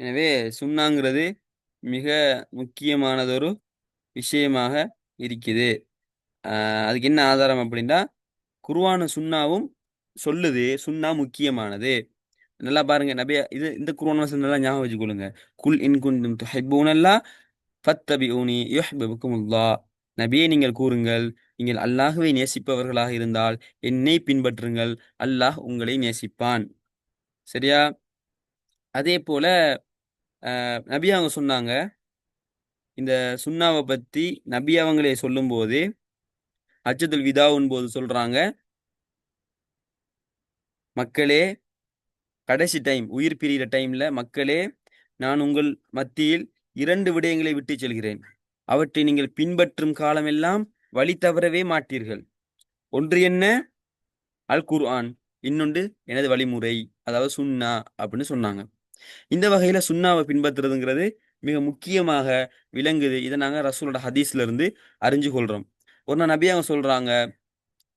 எனவே சுண்ணாங்கிறது மிக முக்கியமானதொரு விஷயமாக இருக்குது அதுக்கு என்ன ஆதாரம் அப்படின்னா குர்ஆனும் சுண்ணாவும் சொல்லுது சுன்னா முக்கியமானது. நல்லா பாருங்க நபியா இது இந்த குர்ஆன் வசனம் ஞாபகம் வச்சுக்கொள்ளுங்க. குல் இன் குன்தும் ஃபத்தபி ஊனி யுஹ்பிபுக்குமுல்லாஹ் நபியை நீங்கள் கூறுங்கள் நீங்கள் அல்லாஹுவை நேசிப்பவர்களாக இருந்தால் என்னை பின்பற்றுங்கள் அல்லாஹ் உங்களை நேசிப்பான். சரியா? அதே போல நபி அவங்க சொன்னாங்க. இந்த சுண்ணாவை பற்றி நபி அவங்களே சொல்லும்போது அஜத்துல் விதாவின் போது சொல்கிறாங்க மக்களே கடைசி டைம் உயிர் பிரிகிற டைமில் மக்களே நான் உங்கள் மத்தியில் இரண்டு விடயங்களை விட்டு செல்கிறேன். அவற்றை நீங்கள் பின்பற்றும் காலமெல்லாம் வழி தவறவே மாட்டீர்கள். ஒன்று என்ன? அல் குர்ஆன். இன்னொன்று எனது வழிமுறை அதாவது சுன்னா அப்படின்னு சொன்னாங்க. இந்த வகையில சுண்ணாவை பின்பற்றுறதுங்கிறது மிக முக்கியமாக விளங்குது. இதை நாங்க ரசூலோட ஹதீஸ்ல இருந்து அறிஞ்சு கொள்றோம். ஒரு நான் நபியாக அவங்க சொல்றாங்க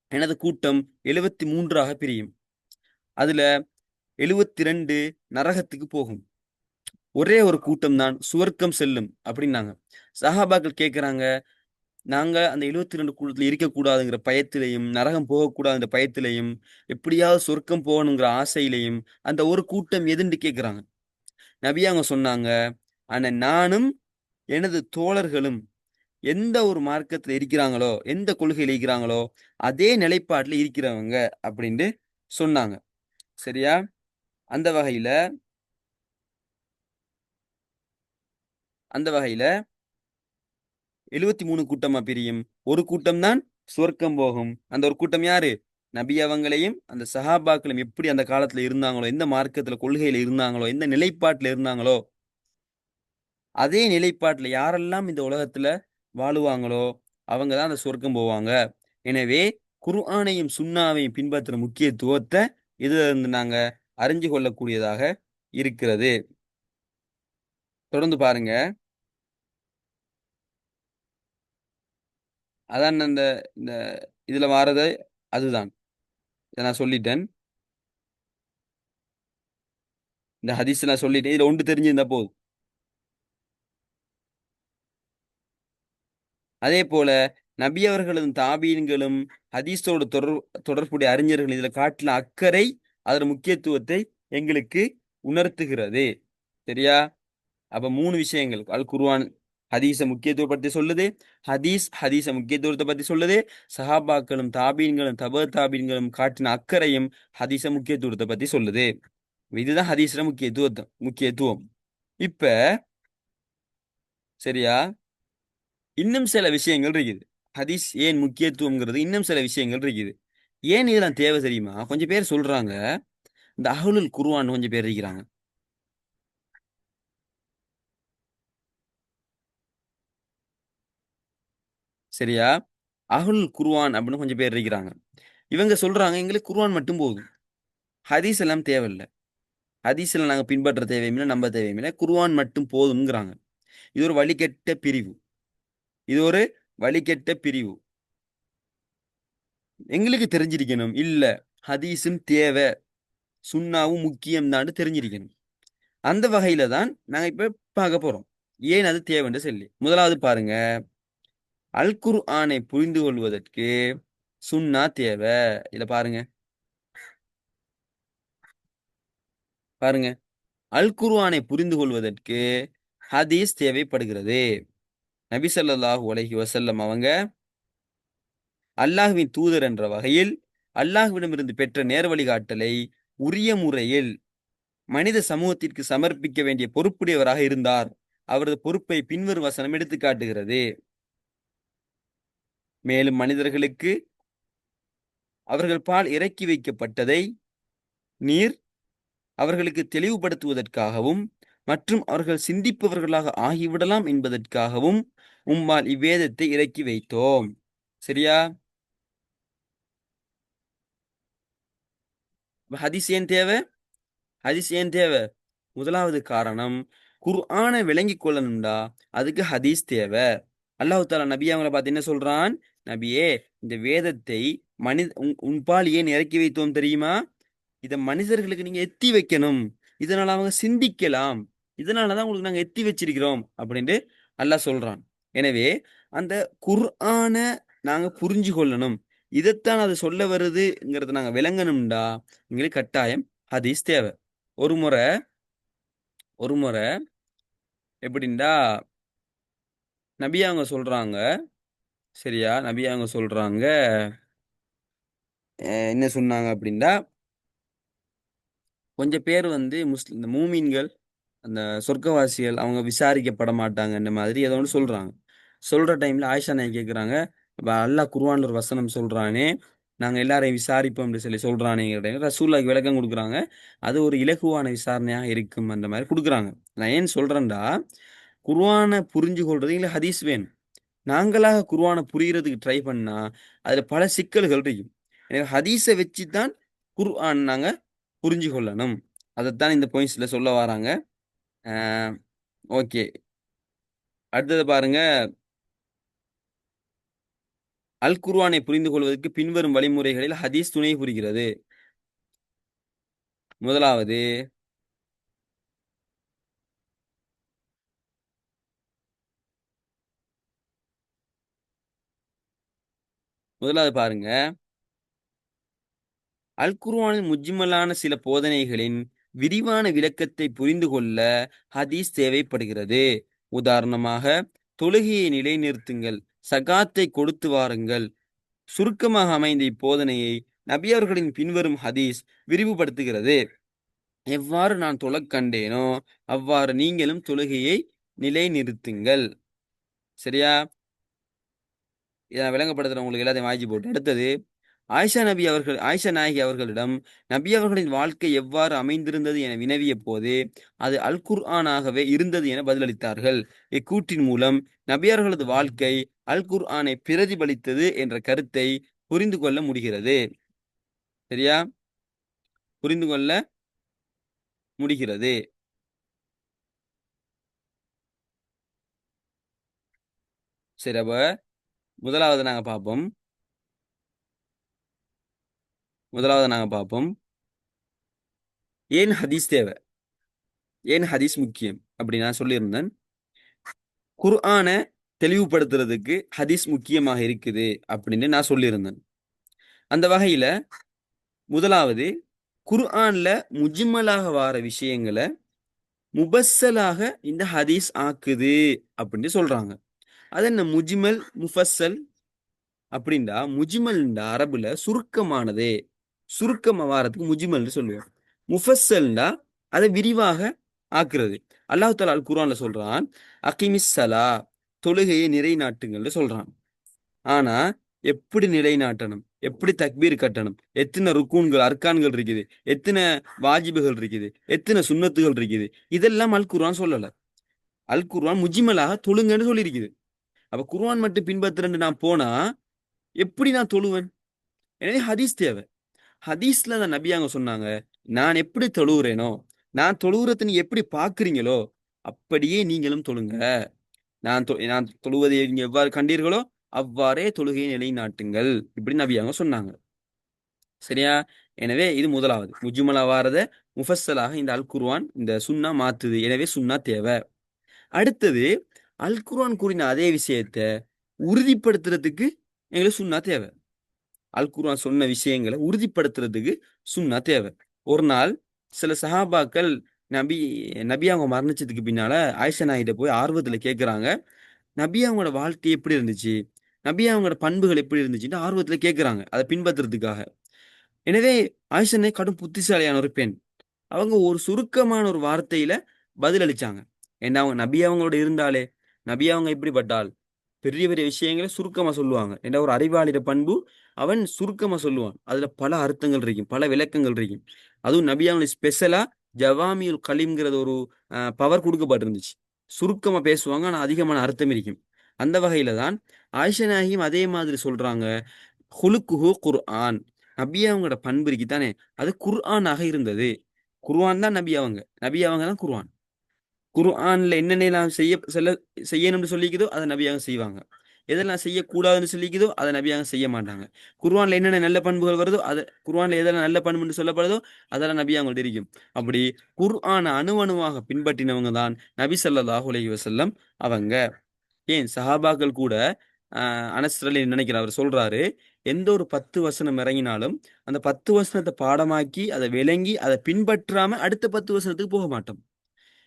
எனது கூட்டம் எழுவத்தி மூன்றாக பிரியும். அதுல எழுவத்தி ரெண்டு நரகத்துக்கு போகும். ஒரே ஒரு கூட்டம் தான் சுவர்க்கம் செல்லும். அப்படின்னாங்க. சஹாபாக்கள் கேட்குறாங்க நாங்க அந்த எழுவத்தி ரெண்டு கூட்டத்தில் இருக்கக்கூடாதுங்கிற பயத்திலையும் நரகம் போகக்கூடாதுங்கிற பயத்திலையும் எப்படியாவது சொர்க்கம் போகணுங்கிற ஆசையிலையும் அந்த ஒரு கூட்டம் எதுன்னு கேட்குறாங்க நபியாங்க அவங்க சொன்னாங்க ஆனா நானும் எனது தோழர்களும் எந்த ஒரு மார்க்கத்துல இருக்கிறாங்களோ எந்த கொள்கையில் இருக்கிறாங்களோ அதே நிலைப்பாட்டுல இருக்கிறவங்க அப்படின்ட்டு சொன்னாங்க. சரியா? அந்த வகையில அந்த வகையில எழுவத்தி மூணு கூட்டமா பிரியும். ஒரு கூட்டம் தான் சுவர்க்கம் போகும். அந்த ஒரு கூட்டம் யாரு? நபி அவங்களையும் அந்த சஹாபாக்களும் எப்படி அந்த காலத்துல இருந்தாங்களோ எந்த மார்க்கத்துல கொள்கையில இருந்தாங்களோ எந்த நிலைப்பாட்டுல இருந்தாங்களோ அதே நிலைப்பாட்டுல யாரெல்லாம் இந்த உலகத்துல வாழுவாங்களோ அவங்க தான் அந்த சொர்க்கம் போவாங்க. எனவே குர்ஆனையும் சுண்ணாவையும் பின்பற்றுற முக்கியத்துவத்தை இதுல இருந்து நாங்க அறிஞ்சு கொள்ளக்கூடியதாக இருக்கிறது. தொடர்ந்து பாருங்க. அதான் அந்த இந்த இதுல வாரது அதுதான். இதை நான் சொல்லிட்டேன் இந்த ஹதீஸ் நான் சொல்லிட்டேன் இதுல ஒன்று தெரிஞ்சிருந்தா போதும் அதே போல நபி அவர்களும் தாபீன்களும் ஹதீஸோடு தொடர் தொடர்புடைய அறிஞர்கள் இதுல காட்டின அக்கறை அதன் முக்கியத்துவத்தை எங்களுக்கு உணர்த்துகிறது. சரியா? அப்ப மூணு விஷயங்கள். அல் குர்ஆன் ஹதீஸ முக்கியத்துவம் பத்தி சொல்லுது. ஹதீஸ் ஹதீஸ முக்கியத்துவத்தை பத்தி சொல்லுது. சஹாபாக்களும் தாபீன்களும் தப தாபீன்களும் காட்டின அக்கறையும் ஹதீஸ முக்கியத்துவத்தை பத்தி சொல்லுது. இதுதான் ஹதீஸ்ல முக்கியத்துவம் முக்கியத்துவம். இப்ப சரியா? இன்னும் சில விஷயங்கள் இருக்குது. ஹதீஸ் ஏன் முக்கியத்துவம்ங்கிறது இன்னும் சில விஷயங்கள் இருக்குது. ஏன் இதெல்லாம் தேவை தெரியுமா? கொஞ்சம் பேர் சொல்றாங்க. இந்த அகலுல் குருவான்னு கொஞ்சம் பேர் இருக்கிறாங்க. சரியா? அகுல் குர்வான் அப்படின்னு கொஞ்சம் பேர் இருக்கிறாங்க. இவங்க சொல்றாங்க எங்களுக்கு குர்வான் மட்டும் போதும். ஹதீஸ் எல்லாம் தேவையில்லை. ஹதீஸ் எல்லாம் நாங்க பின்பற்ற தேவையில்லை நம்ப தேவையில்லை. குர்வான் மட்டும் போதுங்கிறாங்க இது ஒரு வழிகெட்ட பிரிவு. இது ஒரு வழிகெட்ட பிரிவு. எங்களுக்கு தெரிஞ்சிருக்கணும். இல்ல ஹதீஸும் தேவை. சுண்ணாவும் முக்கியம் தெரிஞ்சிருக்கணும். அந்த வகையில தான் நாங்க இப்ப பார்க்க போறோம். ஏன் அது தேவைன்னு சொல்லி. முதலாவது பாருங்க. அல் குர்ஆனை புரிந்து கொள்வதற்கு சுன்னா தேவை. இத பாருங்க. பாருங்க. அல் குர்ஆனை புரிந்து கொள்வதற்கு ஹதீஸ் தேவைப்படுகிறது. நபி ஸல்லல்லாஹு அலைஹி அவங்க அல்லாஹ்வின் தூதர் என்ற வகையில் அல்லாஹ்விடமிருந்து பெற்ற நேர் வழிகாட்டலை உரிய முறையில் மனித சமூகத்திற்கு சமர்ப்பிக்க வேண்டிய பொறுப்புடையவராக இருந்தார். அவரது பொறுப்பை பின்வரும் வசனம் எடுத்து காட்டுகிறது மேலும் மனிதர்களுக்கு அவர்கள் பால் இறக்கி வைக்கப்பட்டதை நீர் அவர்களுக்கு தெளிவுபடுத்துவதற்காகவும் மற்றும் அவர்கள் சிந்திப்பவர்களாக ஆகிவிடலாம் என்பதற்காகவும் உம்மால் இவ்வேதத்தை இறக்கி வைத்தோம். சரியா? அப்ப ஏன் தேவை? ஹதீஸ் ஏன் தேவை? முதலாவது காரணம் குர்ஆனை விளங்கிக் கொள்ளணும்டா. அதுக்கு ஹதீஸ் தேவை. அல்லாஹ் தாலா நபி அவங்கள பார்த்து என்ன சொல்றான்? நபியே இந்த வேதத்தை மனித உன் உன்பால் ஏன் இறக்கி வைத்தோம் தெரியுமா? இத மனிதர்களுக்கு நீங்க எத்தி வைக்கணும். இதனால அவங்க சிந்திக்கலாம். இதனாலதான் உங்களுக்கு நாங்க எத்தி வச்சிருக்கிறோம் அப்படின்ட்டு அல்லாஹ் சொல்றான். எனவே அந்த குர்ஆன நாங்க புரிஞ்சு கொள்ளணும். இதைத்தான் அது சொல்ல வருதுங்கிறத நாங்க விளங்கணும்டா. எங்களுக்கு கட்டாயம் ஹதீஸ் தேவை. ஒரு முறை ஒரு முறை எப்படின்டா நபி அவங்க சொல்றாங்க சரியா? நபி அவங்க சொல்றாங்க? என்ன சொன்னாங்க அப்படின்டா கொஞ்சம் பேர் வந்து முஸ்லிம் இந்த மூமீன்கள் அந்த சொர்க்கவாசிகள் அவங்க விசாரிக்கப்பட மாட்டாங்க இந்த மாதிரி ஏதோ ஒன்று சொல்றாங்க. சொல்ற டைம்ல ஆயிஷா நாய் கேட்குறாங்க அல்லாஹ் குர்ஆன்ல ஒரு வசனம் சொல்றானே நாங்க எல்லாரையும் விசாரிப்போம்னு சொல்லி சொல்றானேங்கிற டைம் ரசூல்லாக்கு விளக்கம் கொடுக்குறாங்க. அது ஒரு இலகுவான விசாரணையாக இருக்கும் அந்த மாதிரி கொடுக்குறாங்க. நான் ஏன் சொல்றேன்டா குர்ஆனை புரிஞ்சு கொள்றது இல்லை ஹதீஸ் வேணும். நாங்களாக குர்வானை புரிகிறதுக்கு ட்ரை பண்ணா அதுல பல சிக்கல்கள் இருக்கும் எனவே ஹதீஸை வச்சு தான் குர்ஆன் நாங்க புரிஞ்சு கொள்ளணும். அதைத்தான் இந்த பாயிண்ட்ஸ்ல சொல்ல வராங்க. ஓகே அடுத்தது பாருங்க. அல் குர்வானை புரிந்து கொள்வதற்கு பின்வரும் வழிமுறைகளில் ஹதீஸ் துணை புரிகிறது. முதலாவது முதலாவது பாருங்க. அல் முஜிமலான முஜ்மலான சில போதனைகளின் விரிவான விளக்கத்தை புரிந்து கொள்ள ஹதீஸ் தேவைப்படுகிறது. உதாரணமாக தொழுகையை நிலைநிறுத்துங்கள் சகாத்தை கொடுத்து வாருங்கள். சுருக்கமாக அமைந்த இப்போதனையை நபியவர்களின் பின்வரும் ஹதீஸ் விரிவுபடுத்துகிறது. எவ்வாறு நான் தொழக் கண்டேனோ அவ்வாறு நீங்களும் தொழுகையை நிலைநிறுத்துங்கள். சரியா? இதை நான் உங்களுக்கு எல்லாத்தையும் வாய்ச்சி போட்டு. அடுத்தது ஆயிஷா நபி அவர்கள் ஆயிஷா நாயகி அவர்களிடம் நபி அவர்களின் வாழ்க்கை எவ்வாறு அமைந்திருந்தது என வினவிய போது அது அல் குர்ஆனாகவே இருந்தது என பதிலளித்தார்கள். இக்கூற்றின் மூலம் நபியர்களது வாழ்க்கை அல் குர்ஆனை பிரதிபலித்தது என்ற கருத்தை புரிந்து கொள்ள முடிகிறது. சரியா? புரிந்து கொள்ள முடிகிறது. சரி அப்ப முதலாவது நாங்க பார்ப்போம். முதலாவது நாங்க பார்ப்போம். ஏன் ஹதீஸ் தேவை? ஏன் ஹதீஸ் முக்கியம்? அப்படி நான் சொல்லியிருந்தேன். குர்ஆனை தெளிவுபடுத்துறதுக்கு ஹதீஸ் முக்கியமாக இருக்குது அப்படின்னு நான் சொல்லியிருந்தேன். அந்த வகையில முதலாவது குர்ஆன்ல முஜிமலாக வார விஷயங்களை முபஸ்ஸலாக இந்த ஹதீஸ் ஆக்குது அப்படின்னு சொல்றாங்க. அது என்ன முஜிமல் முஃபஸ்ஸல் அப்படின்டா முஜ்மல்ண்டா அரபுல சுருக்கமானதே. சுருக்கமா வாரத்துக்கு முஜிமல்னு சொல்லுவோம். முஃபஸ்ஸல்ண்டா அதை விரிவாக ஆக்குறது. அல்லாஹு தலா அல் குரான்ல சொல்றான் அகிமிஸ் ஸலா தொழுகையை நிறைநாட்டுங்கள்னு சொல்றான். ஆனா எப்படி நிலைநாட்டணும்? எப்படி தக்பீர் கட்டணும்? எத்தனை ருக்கூன்கள் அர்கான்கள் இருக்குது? எத்தனை வாஜிபுகள் இருக்குது? எத்தனை சுண்ணத்துகள் இருக்குது? இதெல்லாம் அல் குர்வான் சொல்லல. அல் குர்வான் முஜிமலாக தொழுங்கன்னு சொல்லியிருக்குது அப்ப குர்வான் மட்டும் பின்பற்றுன்னு நான் போனா எப்படி நான் தொழுவேன்? எனவே ஹதீஸ் தேவை. ஹதீஸ்ல அந்த நபியாங்க சொன்னாங்க நான் எப்படி தொழுகிறேனோ நான் தொழுகிறத நீ எப்படி பாக்குறீங்களோ அப்படியே நீங்களும் தொழுங்க. நான் தொ- நான் தொழுவதை நீங்க எவ்வாறு கண்டீர்களோ அவ்வாறே தொழுகையை நிலைநாட்டுங்கள் இப்படி நபியாங்க சொன்னாங்க. சரியா? எனவே இது முதலாவது. முஜுமலா வாரத முஃபஸ்ஸலாக இந்த அல் குர்வான் இந்த சுண்ணா மாத்துது. எனவே சுண்ணா தேவை. அடுத்தது அல்குரான் கூறின அதே விஷயத்தை உறுதிப்படுத்துறதுக்கு எங்களுக்கு சுண்ணா தேவை. அல்குரான் சொன்ன விஷயங்களை உறுதிப்படுத்துறதுக்கு சுண்ணா தேவை. ஒரு நாள் சில சஹாபாக்கள் நபி நபி அவங்க மரணிச்சதுக்கு பின்னால ஆயிஷா நாயிட்ட போய் ஆர்வத்துல கேட்குறாங்க நபி அவங்களோட வாழ்க்கை எப்படி இருந்துச்சு? நபி அவங்களோட பண்புகள் எப்படி இருந்துச்சுன்னு ஆர்வத்துல கேட்குறாங்க அதை பின்பற்றுறதுக்காக. எனவே ஆயிஷனே கடும் புத்திசாலியான ஒரு பெண். அவங்க ஒரு சுருக்கமான ஒரு வார்த்தையில பதில் அளிச்சாங்க ஏன்னா அவங்க நபி அவங்களோட இருந்தாலே நபி அவங்க எப்படிப்பட்டால் பெரிய பெரிய விஷயங்களை சுருக்கமாக சொல்லுவாங்க. என்ற ஒரு அறிவாளிட பண்பு அவன் சுருக்கமாக சொல்லுவான். அதில் பல அர்த்தங்கள் இருக்கும் பல விளக்கங்கள் இருக்கும். அதுவும் நபி அவங்க ஸ்பெஷலாக ஜவாமியுல் கலீம்ங்கிறது ஒரு பவர் கொடுக்கப்பட்டிருந்துச்சு. சுருக்கமாக பேசுவாங்க ஆனால் அதிகமான அர்த்தம் இருக்கும். அந்த வகையில தான் ஆயிஷா அதே மாதிரி சொல்றாங்க. ஹுலுக்குஹு குர்ஆன். நபி அவங்களோட பண்பு இருக்கு தானே அது குர்ஆனாக இருந்தது. குர்ஆன் தான் நபி அவங்க. நபி அவங்க தான் குர்ஆன். குர்ஆன்ல என்னென்ன செய்ய செல்ல செய்யணும்னு சொல்லிக்குதோ அதை நபியாக அவங்க செய்வாங்க. எதெல்லாம் செய்யக்கூடாதுன்னு சொல்லிக்குதோ அதை நபியாக செய்ய மாட்டாங்க. குர்ஆன்ல என்னென்ன நல்ல பண்புகள் வருதோ அது குர்ஆன்ல எதெல்லாம் நல்ல பண்புன்னு சொல்லப்படுதோ அதெல்லாம் நபி அவங்கள்ட்ட இருக்கும். அப்படி குர்ஆனை அணுவணுவாக பின்பற்றினவங்க தான் நபி ஸல்லல்லாஹு அலைஹி வசல்லம் அவங்க. ஏன்? சஹாபாக்கள் கூட ஆஹ் அனஸ்ரலி நினைக்கிறார். அவர் சொல்றாரு எந்த ஒரு பத்து வசனம் இறங்கினாலும் அந்த பத்து வசனத்தை பாடமாக்கி அதை விளங்கி அதை பின்பற்றாம அடுத்த பத்து வசனத்துக்கு போக மாட்டோம்.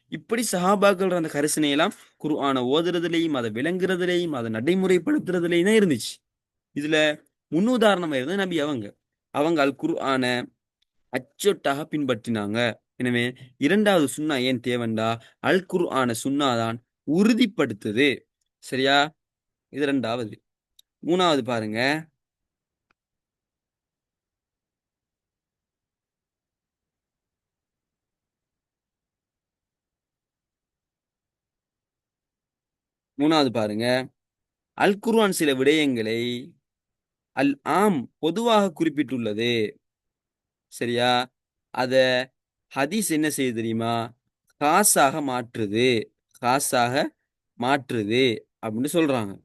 இப்படி சஹாபாக்கள் அந்த கரிசனையெல்லாம் குர்ஆனை ஓதுறதுலையும் அதை விளங்குறதுலையும் அதை நடைமுறைப்படுத்துறதுலையும் தான் இருந்துச்சு. இதுல முன்னுதாரணமா இருந்தது நபி அவங்க. அவங்க அல் குர்ஆனை அச்சொட்டாக பின்பற்றினாங்க. எனவே இரண்டாவது சுண்ணா ஏன் தேவண்டா? அல் குர்ஆன சுண்ணாதான் உறுதிப்படுத்துது. சரியா? இது ரெண்டாவது மூணாவது பாருங்க. மூணாவது பாருங்க. அல் குர்ஆன் சில விடயங்களை அல் ஆம் பொதுவாக குறிப்பிட்டுள்ளது. சரியா? அத ஹதீஸ் என்ன செய்யுது தெரியுமா? காசாக மாற்றுது. காசாக மாற்றுது அப்படின்னு சொல்றாங்க.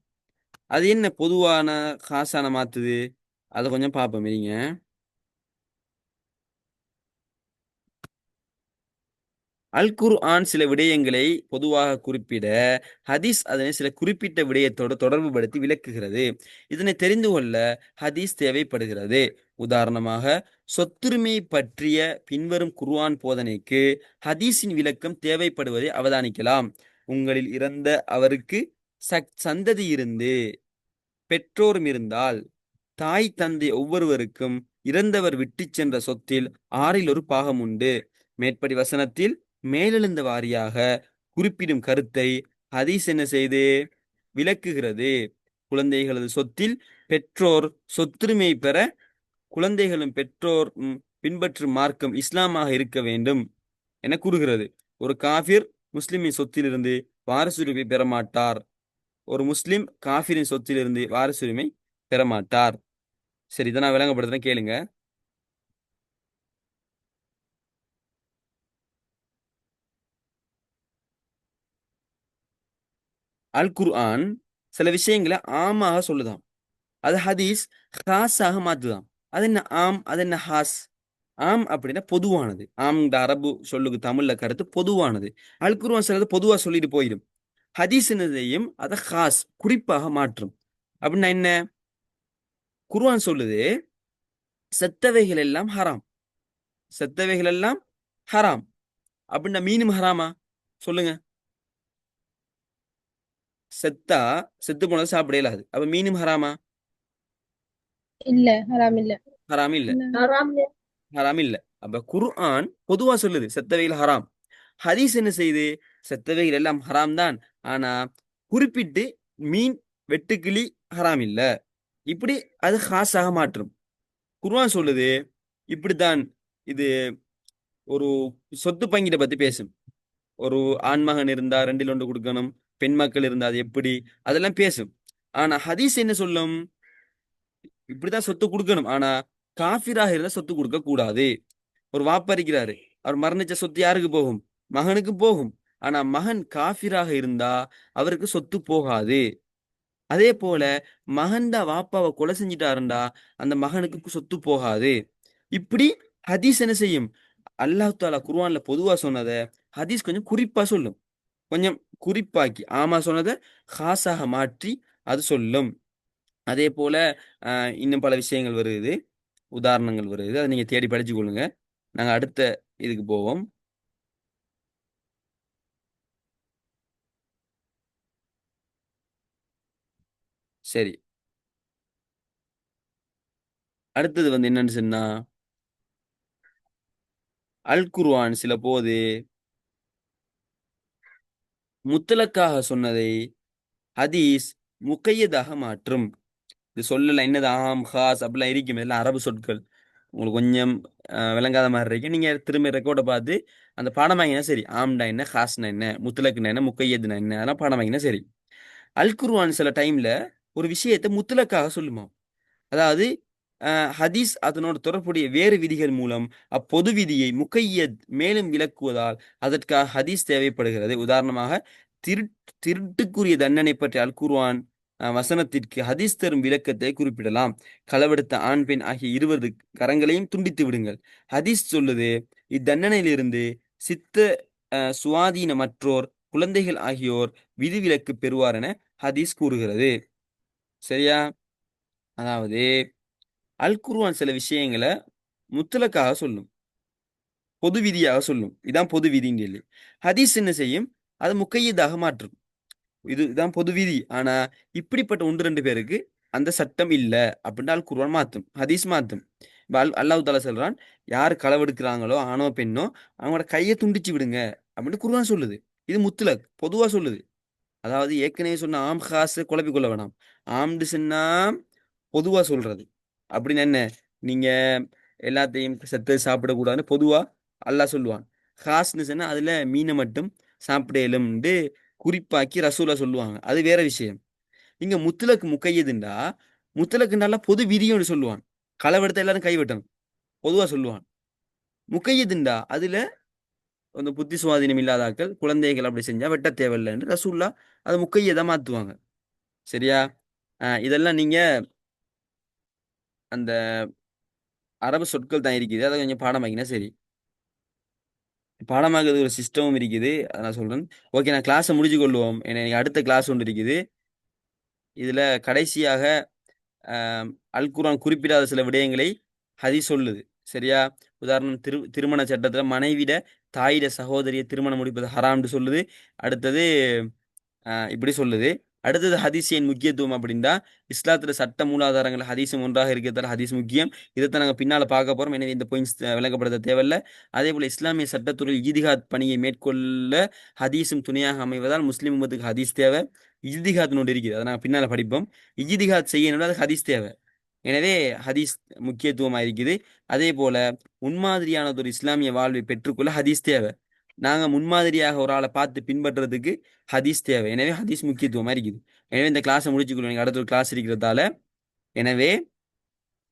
அது என்ன பொதுவான காசான மாத்துது? அதை கொஞ்சம் பார்ப்போம் இருங்க அல் குர்ஆன் சில விடயங்களை பொதுவாக குறிப்பிட ஹதீஸ் அதனை சில குறிப்பிட்ட விடயத்தோடு தொடர்புபடுத்தி விளக்குகிறது. இதனை தெரிந்து கொள்ள ஹதீஸ் தேவைப்படுகிறது. உதாரணமாக சொத்துரிமை பற்றிய பின்வரும் குர்ஆன் போதனைக்கு ஹதீஸின் விளக்கம் தேவைப்படுவதை அவதானிக்கலாம். உங்களில் இறந்த அவருக்கு சக் சந்ததி இருந்து பெற்றோரும் இருந்தால் தாய் தந்தை ஒவ்வொருவருக்கும் இறந்தவர் விட்டுச் சென்ற சொத்தில் ஆறில் ஒரு பாகம் உண்டு. மேற்படி வசனத்தில் மேலெழுந்த வாரியாக குறிப்பிடும் கருத்தை ஹதீஸ் என்ன செய்து விளக்குகிறது. குழந்தைகளது சொத்தில் பெற்றோர் சொத்துரிமை பெற குழந்தைகளும் பெற்றோர் பின்பற்றும் மார்க்கம் இஸ்லாமாக இருக்க வேண்டும் என கூறுகிறது. ஒரு காஃபிர் முஸ்லிமின் சொத்திலிருந்து வாரசுரிமை பெறமாட்டார் ஒரு முஸ்லிம் காஃபிரின் சொத்திலிருந்து வாரசுரிமை பெறமாட்டார் சரி இதை நான் விளங்கப்படுத்துறேன் கேளுங்க. அல் குர்ஆன் சில விஷயங்களை ஆமாக சொல்லுதாம். அது ஹதீஸ் ஹாஸாக மாத்துதாம் அது என்ன ஆம் அது என்ன ஹாஸ்? ஆம் அப்படின்னா பொதுவானது. ஆம் இந்த அரபு சொல்லுக்கு தமிழ்ல கருத்து பொதுவானது. அல் குர்ஆன் சிலது பொதுவாக சொல்லிட்டு போயிடும். ஹதீஸ்னதையும் அதை ஹாஸ் குறிப்பாக மாற்றும். அப்படின்னா என்ன? குர்ஆன் சொல்லுது செத்தவைகள் எல்லாம் ஹராம். செத்தவைகள் எல்லாம் ஹராம். அப்படின்னா மீனும் ஹராமா? சொல்லுங்க. செத்தா செத்து போனது சாப்பிட இயலாது அப்ப மீனும் ஹராமா? இல்ல ஹராம் இல்ல. ஹராம் இல்ல. ஹராம் இல்ல. அப்ப குர்ஆன் பொதுவா சொல்லுது செத்தவைகள் ஹராம். ஹதீஸ் என்ன செய்யுது? செத்தவைகள் எல்லாம் ஹராம் தான். ஆனா குறிப்பிட்டு மீன் வெட்டுக்கிளி ஹராம் இல்ல. இப்படி அது ஹாஸாக மாற்றும். குர்ஆன் சொல்லுது இப்படித்தான் இது ஒரு சொத்து பங்கீட்டை பத்தி பேசும். ஒரு ஆண்மகன் இருந்தா ரெண்டில் ஒன்று கொடுக்கணும். பெண் மக்கள் இருந்தால் அது எப்படி? அதெல்லாம் பேசும். ஆனா ஹதீஸ் என்ன சொல்லும்? இப்படிதான் சொத்து கொடுக்கணும். ஆனா காஃபிராக இருந்தா சொத்து கொடுக்க கூடாது. ஒரு வாப்பரிக்கிறாரு அவர் மரணிச்ச சொத்து யாருக்கு போகும்? மகனுக்கு போகும். ஆனா மகன் காஃபிராக இருந்தா அவருக்கு சொத்து போகாது. அதே போல மகன்தா வாப்பாவை கொலை செஞ்சிட்டாருண்டா அந்த மகனுக்கு சொத்து போகாது. இப்படி ஹதீஸ் என்ன செய்யும்? அல்லாஹ் தாலா குர்ஆன்ல பொதுவா சொன்னதை ஹதீஸ் கொஞ்சம் குறிப்பா சொல்லும். கொஞ்சம் குறிப்பாக்கி. ஆமா சொன்னதை ஹாஸாக மாற்றி அது சொல்லும். அதே போல இன்னும் பல விஷயங்கள் வருது. உதாரணங்கள் வருது. அதை நீங்க தேடி படிச்சு கொள்ளுங்க. நாங்க அடுத்த இதுக்கு போவோம். சரி. அடுத்தது வந்து என்னன்னு சொன்னா அல் குருவான் சில போது முத்தலக்காக சொன்னதை ஹதீஸ் முக்கையதாக மாற்றும். இது சொல்லல என்னது ஆம் ஹாஸ் அப்படிலாம் இருக்கும் எல்லாம் அரபு சொற்கள். உங்களுக்கு கொஞ்சம் விளங்காத மாதிரி இருக்கு. நீங்க திரும்ப ரெக்கார்டை பார்த்து அந்த பாடம் வாங்கினா சரி. ஆம்டா என்ன ஹாஸ்னா என்ன முத்தலக்குனா என்ன முக்கையதுனா என்ன அதெல்லாம் பாடம் வாங்கினா சரி. அல் குருவான் சில டைம்ல ஒரு விஷயத்தை முத்தலக்காக சொல்லுமா அதாவது ஹதீஸ் அதனோட தொடர்புடைய வேறு விதிகள் மூலம் அப்பொது விதியை முக்கையத் மேலும் விளக்குவதால் அதற்காக ஹதீஸ் தேவைப்படுகிறது. உதாரணமாக திருட் திருட்டுக்குரிய தண்டனை பற்றி அல் குர்ஆன் வசனத்திற்கு ஹதீஸ் தரும் விளக்கத்தை குறிப்பிடலாம். களவெடுத்த ஆண் பெண் ஆகிய இருவது கரங்களையும் துண்டித்து விடுங்கள். ஹதீஸ் சொல்லுது இத்தண்டனையிலிருந்து சித்த சுவாதீன மற்றோர் குழந்தைகள் ஆகியோர் விதிவிலக்கு பெறுவார் என ஹதீஸ் கூறுகிறது. சரியா? அதாவது அல் குருவான் சில விஷயங்களை முத்தலக்காக சொல்லும். பொது விதியாக சொல்லும். இதான் பொது விதின்னு சொல்லி. ஹதீஸ் என்ன செய்யும்? அது முக்கையதாக மாற்றும். இது இதான் பொது விதி. ஆனா இப்படிப்பட்ட ஒன்று ரெண்டு பேருக்கு அந்த சட்டம் இல்லை அப்படின்னு அல் குருவான் மாத்தும் ஹதீஸ் மாத்தும் அல் அல்லாஹ் தாலா சொல்றான் யார் களவெடுக்கிறாங்களோ ஆணோ பெண்ணோ அவங்களோட கையை துண்டிச்சு விடுங்க அப்படின்னு குருவான் சொல்லுது. இது முத்துலக் பொதுவா சொல்லுது. அதாவது ஏற்கனவே சொன்ன ஆம் ஹாஸ் குழப்பிக்கொள்ள வேணாம். ஆம்டு சொன்னா பொதுவா சொல்றது. அப்படின்னு என்ன? நீங்க எல்லாத்தையும் செத்து சாப்பிடக்கூடாதுன்னு பொதுவா அல்லாஹ் சொல்லுவான். காசுன்னு சொன்னா அதுல மீனை மட்டும் சாப்பிடலும்னு குறிப்பாக்கி ரசூலா சொல்லுவாங்க. அது வேற விஷயம். இங்க முத்தலக்கு முக்கையதுண்டா? முத்தலக்குண்டால பொது விதியோடு சொல்லுவான். களவெடுத்த எல்லாரும் கைவிட்டணும். பொதுவா சொல்லுவான். முக்கையதுண்டா? அதுல அந்த புத்தி சுவாதீனம் இல்லாதாக்கள் குழந்தைகள் அப்படி செஞ்சா வெட்ட தேவையில்லைன்னு ரசூல்லா அதை முக்கையதான் மாத்துவாங்க. சரியா? இதெல்லாம் நீங்க அந்த அரபு சொற்கள் தான் இருக்குது. அதை கொஞ்சம் பாடமாக்கினா சரி. பாடமாக்குறது ஒரு சிஸ்டமும் இருக்குது. அதை நான் சொல்கிறேன் ஓகே நான் கிளாஸை முடிச்சு கொள்வோம் எனக்கு அடுத்த கிளாஸ் ஒன்று இருக்குது. இதில் கடைசியாக அல்குரான் அல் குறிப்பிடாத சில விடயங்களை ஹதி சொல்லுது. சரியா? உதாரணம் திரு திருமண சட்டத்தில் மனைவிட தாயிட சகோதரியை திருமணம் முடிப்பது ஹராம்னு சொல்லுது. அடுத்தது இப்படி சொல்லுது. அடுத்தது ஹதீஸின் முக்கியத்துவம் அப்படின்னா இஸ்லாத்துல சட்ட மூலாதாரங்கள் ஹதீஸும் ஒன்றாக இருக்கிறதால ஹதீஸ் முக்கியம். இதைத்தான் நாங்கள் பின்னால் பார்க்க போறோம். எனவே இந்த பாயிண்ட்ஸ் விளங்கப்படுத்த தேவையில்ல. அதே போல இஸ்லாமிய சட்டத்துறையில் ஈதிகாத் பணியை மேற்கொள்ள ஹதீஸும் துணையாக அமைவதால் முஸ்லீம் உம்மத்துக்கு ஹதீஸ் தேவை. இஜ்திகாத் ஒன்று இருக்குது. அதை நாங்கள் பின்னால் படிப்போம். இஜ்திகாத் செய்யணும்னா அது ஹதீஸ் தேவை. எனவே ஹதீஸ் முக்கியத்துவமாக இருக்குது. அதே போல முன்மாதிரியானது ஒரு இஸ்லாமிய வாழ்வை பெற்றுக்கொள்ள ஹதீஸ் தேவை. நாங்க முன்மாதிரியாக ஒரு ஆளை பார்த்து பின்பற்றுறதுக்கு ஹதீஸ் தேவை. எனவே ஹதீஸ் முக்கியத்துவமாக இருக்குது. எனவே இந்த கிளாஸை முடிச்சுக்கணும் எனக்கு அடுத்த ஒரு கிளாஸ் இருக்கிறதால. எனவே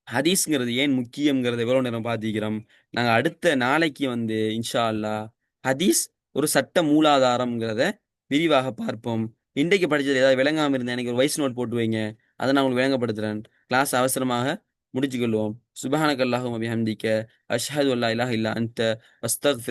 ஹதீஸ்ங்கிறது ஏன் முக்கியங்கிறத எவ்வளோ நேரம் பார்த்துக்கிறோம் நாங்கள் அடுத்த நாளைக்கு வந்து இன்ஷா அல்லாஹ் ஹதீஸ் ஒரு சட்ட மூலாதாரம்ங்கிறத விரிவாக பார்ப்போம். இன்றைக்கு படிச்சது ஏதாவது விளங்காமல் இருந்தா எனக்கு ஒரு வயசு நோட் போட்டு வைங்க. அதை நான் உங்களுக்கு விளங்கப்படுத்துறேன். கிளாஸ் அவசரமாக முடிச்சுக்கொள்வோம் சுபஹானக அல்லாஹும்ம பிஹம்திக அஷ்ஹது அல்லா இலாஹ இல்லா அந்த வஸ்தக்